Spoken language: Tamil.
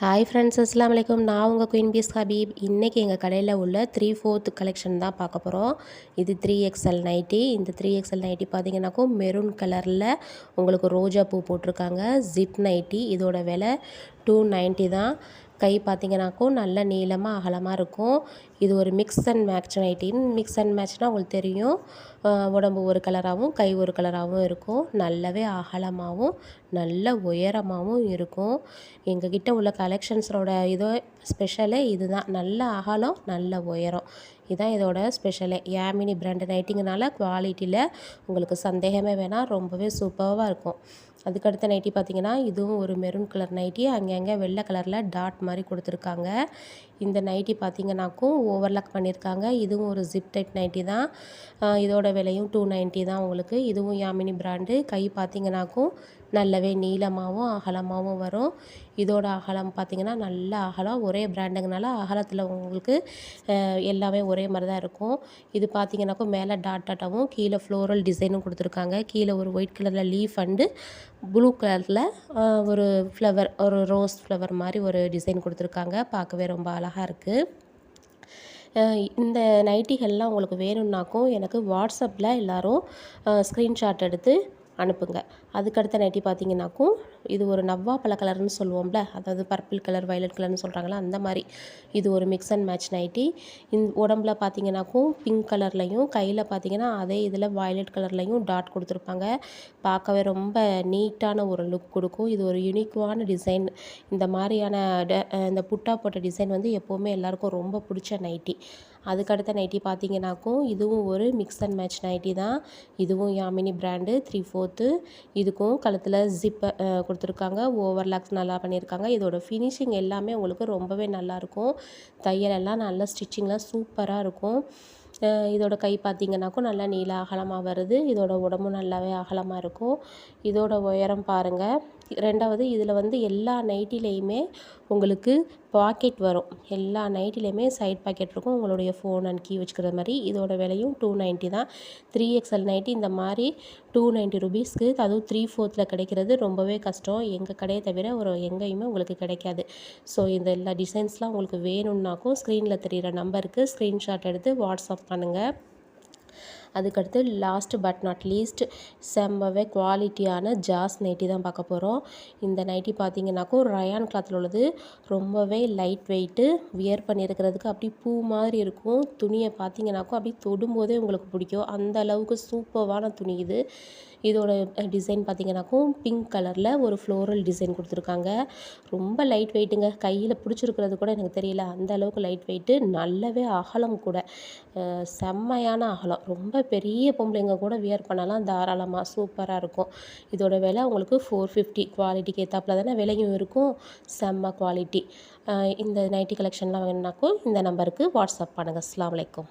ஹாய் ஃப்ரெண்ட்ஸ் அஸ்லாம் வலைக்கம் நான் உங்கள் குயின் பீஸ் ஹபீப் இன்றைக்கி எங்கள் கடையில் உள்ள த்ரீ ஃபோர்த் கலெக்ஷன் தான் பார்க்க போகிறோம் இது த்ரீ எக்ஸ்எல் நைட்டி இந்த த்ரீ எக்ஸ்எல் நைட்டி பார்த்தீங்கன்னாக்கும் மெரூன் கலரில் உங்களுக்கு ரோஜா பூ போட்டிருக்காங்க. ஜிப் நைட்டி இதோட விலை டூ நைன்ட்டி தான். கை பார்த்தீங்கன்னாக்கும் நல்ல நீளமாக அகலமாக இருக்கும். இது ஒரு மிக்ஸ் அண்ட் மேட்ச் நைட்டின் மிக்ஸ் அண்ட் மேட்ச்னால் உங்களுக்கு தெரியும். உடம்பு ஒரு கலராகவும் கை ஒரு கலராகவும் இருக்கும். நல்லாவே அகலமாகவும் நல்ல உயரமாகவும் இருக்கும். எங்ககிட்ட உள்ள கலெக்ஷன்ஸோட இதோ ஸ்பெஷலே இதுதான். நல்ல அகலம் நல்ல உயரம். இதுதான் இதோட ஸ்பெஷலே யாமினி பிராண்டு நைட்டிங்கனால குவாலிட்டியில் உங்களுக்கு சந்தேகமே வேணால் ரொம்பவே சூப்பராக இருக்கும். அதுக்கடுத்த நைட்டி பார்த்தீங்கன்னா இதுவும் ஒரு மெரூன் கலர் நைட்டி. அங்கங்கே வெள்ளை கலரில் டாட் மாதிரி கொடுத்துருக்காங்க. இந்த நைட்டி பார்த்தீங்கன்னாக்கும் ஓவர்லாக் பண்ணியிருக்காங்க. இதுவும் ஒரு ஜிப் டைப் நைட்டி தான். இதோட விலையும் டூ நைன்ட்டி தான் உங்களுக்கு. இதுவும் யாமினி பிராண்டு கை பார்த்தீங்கன்னாக்கும் நல்லாவே நீளமாகவும் அகலமாகவும் வரும். இதோட அகலம் பார்த்திங்கன்னா நல்ல அகலம். ஒரே பிராண்டுங்கனால அகலத்தில் உங்களுக்கு எல்லாமே ஒரே மாதிரி தான் இருக்கும். இது பார்த்திங்கனாக்கும் மேலே டாட் டாட்டாவும் கீழே ஃப்ளோரல் டிசைனும் கொடுத்துருக்காங்க. கீழே ஒரு ஒயிட் கலரில் லீஃப் அண்டு ப்ளூ கலரில் ஒரு ஃப்ளவர் ஒரு ரோஸ் ஃப்ளவர் மாதிரி ஒரு டிசைன் கொடுத்துருக்காங்க. பார்க்கவே ரொம்ப அழகாக அழகாக இருக்குது இந்த நைட்டிகள்லாம் உங்களுக்கு வேணும்னாக்கும் எனக்கு வாட்ஸ்அப்பில் எல்லோரும் ஸ்க்ரீன்ஷாட் எடுத்து அனுப்புங்க. அதுக்கடுத்த நைட்டி பார்த்தீங்கன்னாக்கும் இது ஒரு நவ்வா பழ கலர்னு சொல்லுவோம்ல அதாவது பர்பிள் கலர் வயலட் கலர்னு சொல்கிறாங்களா அந்த மாதிரி. இது ஒரு மிக்ஸ் அண்ட் மேட்ச் நைட்டி இந்த உடம்புல பார்த்தீங்கன்னாக்கும் பிங்க் கலர்லையும் கையில் பார்த்தீங்கன்னா அதே இதில் வயலட் கலர்லையும் டாட் கொடுத்துருப்பாங்க. பார்க்கவே ரொம்ப நீட்டான ஒரு லுக் கொடுக்கும். இது ஒரு யூனிக்குவான டிசைன் இந்த மாதிரியான இந்த புட்டா போட்ட டிசைன் வந்து எப்போவுமே எல்லாருக்கும் ரொம்ப பிடிச்ச நைட்டி அதுக்கடுத்த நைட்டி பார்த்தீங்கன்னாக்கும் இதுவும் ஒரு மிக்ஸ் அண்ட் மேட்ச் நைட்டி தான். இதுவும் யாமினி பிராண்டு த்ரீ ஃபோர்த்து இதுக்கும் கழுத்தில் ஜிப்பை கொடுத்துருக்காங்க. ஓவர்லாக்ஸ் நல்லா பண்ணியிருக்காங்க. இதோட ஃபினிஷிங் எல்லாமே உங்களுக்கு ரொம்பவே நல்லாயிருக்கும் தையலெல்லாம் நல்லா ஸ்டிச்சிங்லாம் சூப்பராக இருக்கும். இதோட கை பார்த்திங்கனாக்கும் நல்லா நீள அகலமாக வருது. இதோட உடம்பும் நல்லாவே அகலமாக இருக்கும். இதோட உயரம் பாருங்கள் ரெண்டாவது இதில் வந்து எல்லா நைட்டிலையுமே உங்களுக்கு பாக்கெட் வரும். எல்லா நைட்டிலையுமே சைட் பாக்கெட் இருக்கும். உங்களுடைய ஃபோன் அண்ட் கீ வச்சுக்கிற மாதிரி இதோட விலையும் டூ நைன்ட்டி தான். த்ரீ எக்ஸ்எல் நைட்டி இந்த மாதிரி டூ நைன்ட்டி ருபீஸ்க்கு அதுவும் த்ரீ ஃபோர்த்தில் கிடைக்கிறது ரொம்பவே கஷ்டம். எங்கள் கடையை தவிர ஒரு எங்கேயுமே உங்களுக்கு கிடைக்காது. ஸோ இந்த எல்லா டிசைன்ஸ்லாம் உங்களுக்கு வேணும்னாக்கும் ஸ்க்ரீனில் தெரிகிற நம்பருக்கு ஸ்க்ரீன்ஷாட் எடுத்து வாட்ஸ்அப் பண்ணுங்கள் அதுக்கடுத்து லாஸ்ட் பட் நாட் லீஸ்ட் செம்மவே குவாலிட்டியான ஜாஸ் நைட்டி தான் பார்க்க போகிறோம் இந்த நைட்டி பார்த்தீங்கன்னாக்கும் ரயான் கிளாத்தில் உள்ளது. ரொம்பவே லைட் வெயிட்டு வியர் பண்ணியிருக்கிறதுக்கு அப்படி பூ மாதிரி இருக்கும். துணியை பார்த்தீங்கன்னாக்கும் அப்படி தொடும்போதே உங்களுக்கு பிடிக்கும். அந்த அளவுக்கு சூப்பர்வான துணி இது. இதோட டிசைன் பார்த்தீங்கன்னாக்கும் பிங்க் கலரில் ஒரு ஃப்ளோரல் டிசைன் கொடுத்துருக்காங்க. ரொம்ப லைட் வெயிட்டுங்க கையில் பிடிச்சிருக்கிறது கூட எனக்கு தெரியல. அந்த அளவுக்கு லைட் வெயிட்டு நல்லாவே அகலம் கூட. செம்மையான அகலம். ரொம்ப பெரிய பொம்பளைங்க கூட வியர் பண்ணலாம். தாராளமாக சூப்பராக இருக்கும். இதோட விலை உங்களுக்கு ஃபோர் ஃபிஃப்டி குவாலிட்டிக்கு ஏற்றாப்புல தானே விலையும் இருக்கும். செம்ம குவாலிட்டி இந்த நைட்டி கலெக்ஷன்லாம் வேணும்னாக்கும் இந்த நம்பருக்கு வாட்ஸ்அப் பண்ணுங்கள் அஸ்லாம் வலைக்கம்